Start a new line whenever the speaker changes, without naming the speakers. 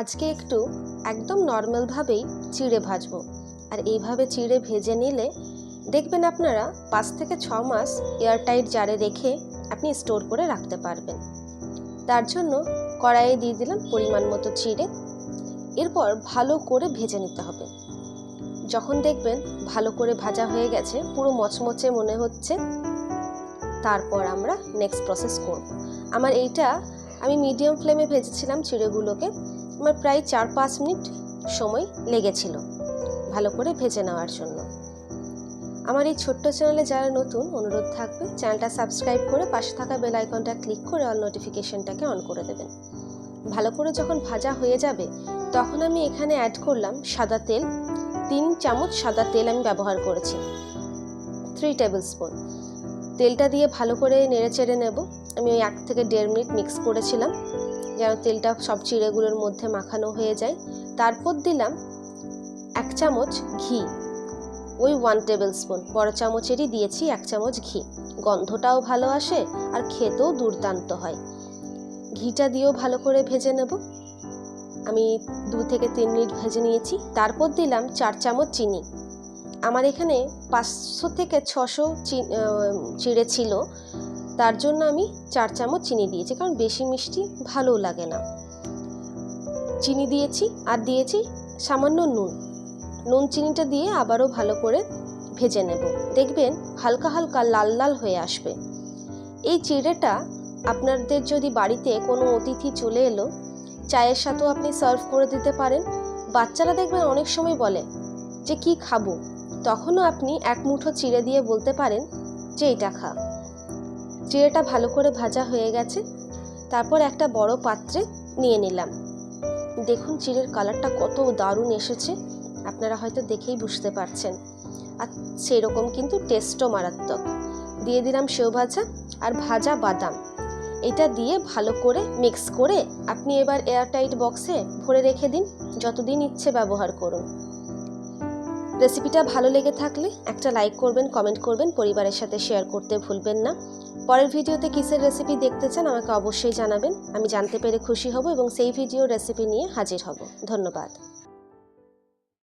আজকে একটু একদম নর্মালভাবেই চিড়ে ভাজবো। আর এইভাবে চিড়ে ভেজে নিলে দেখবেন আপনারা পাঁচ থেকে ছ মাস এয়ারটাইট জারে রেখে আপনি স্টোর করে রাখতে পারবেন। তার জন্য কড়াইয়ে দিয়ে দিলাম পরিমাণ মতো চিড়ে। এরপর ভালো করে ভেজে নিতে হবে। যখন দেখবেন ভালো করে ভাজা হয়ে গেছে, পুরো মচমচে মনে হচ্ছে, তারপর আমরা নেক্সট প্রসেস করব। আমার এইটা আমি মিডিয়াম ফ্লেমে ভেজেছিলাম চিড়েগুলোকে। আমার প্রায় চার পাঁচ মিনিট সময় লেগেছিল ভালো করে ভেজে নেওয়ার জন্য। আমার এই ছোট্ট চ্যানেলে যারা নতুন, অনুরোধ থাকবে চ্যানেলটা সাবস্ক্রাইব করে পাশে থাকা বেল আইকনটা ক্লিক করে অল নোটিফিকেশনটাকে অন করে দেবেন। ভালো করে যখন ভাজা হয়ে যাবে, তখন আমি এখানে অ্যাড করলাম সাদা তেল। তিন চামচ সাদা তেল আমি ব্যবহার করেছি। থ্রি টেবিল স্পুন তেলটা দিয়ে ভালো করে নেড়ে চেড়ে নেব। আমি ওই এক থেকে দেড় মিনিট মিক্স করেছিলাম, যেন তেলটা সব চিড়েগুলোর মধ্যে মাখানো হয়ে যায়। তারপর দিলাম এক চামচ ঘি, ওই ওয়ান টেবিল স্পুন বড় চামচেরই দিয়েছি এক চামচ ঘি। গন্ধটাও ভালো আসে আর খেতেও দুর্দান্ত হয়। ঘিটা দিয়েও ভালো করে ভেজে নেব। আমি দু থেকে তিন মিনিট ভেজে নিয়েছি। তারপর দিলাম চার চামচ চিনি। আমার এখানে পাঁচশো থেকে ছশো চিড়ে ছিল। তার জন্য আমি চার চামচ চিনি দিয়েছি, কারণ বেশি মিষ্টি ভালো লাগে না। চিনি দিয়েছি আর দিয়েছি সামান্য নুন। নুন চিনিটা দিয়ে আবারও ভালো করে ভেজে নেব। দেখবেন হালকা হালকা লাল লাল হয়ে আসবে। এই চিড়েটা আপনাদের যদি বাড়িতে কোনো অতিথি চলে এলো, চায়ের সাথেও আপনি সার্ভ করে দিতে পারেন। বাচ্চারা দেখবেন অনেক সময় বলে যে, কি খাব? তখনও আপনি এক মুঠো চিড়ে দিয়ে বলতে পারেন যে এটা খা। চিড়েটা ভালো করে ভাজা হয়ে গেছে। তারপর একটা বড় পাত্রে নিয়ে নিলাম। দেখুন চিড়ের কালারটা কত দারুণ এসেছে। আপনারা হয়তো দেখেই বুঝতে পারছেন। আর সেরকম কিন্তু টেস্টও মারাত্মক। দিয়ে দিলাম সেও ভাজা আর ভাজা বাদাম। এটা দিয়ে ভালো করে মিক্স করে আপনি এবার এয়ারটাইট বক্সে ভরে রেখে দিন। যতদিন ইচ্ছে ব্যবহার করুন। রেসিপিটা ভালো লেগে থাকলে একটা লাইক করবেন কমেন্ট করবেন, পরিবারের সাথে শেয়ার করতে ভুলবেন না। পরের ভিডিওতে কিসের রেসিপি দেখতে চান আমাকে অবশ্যই জানাবেন। আমি জানতে পেরে খুশি হব এবং সেই ভিডিও রেসিপি নিয়ে হাজির হব। ধন্যবাদ।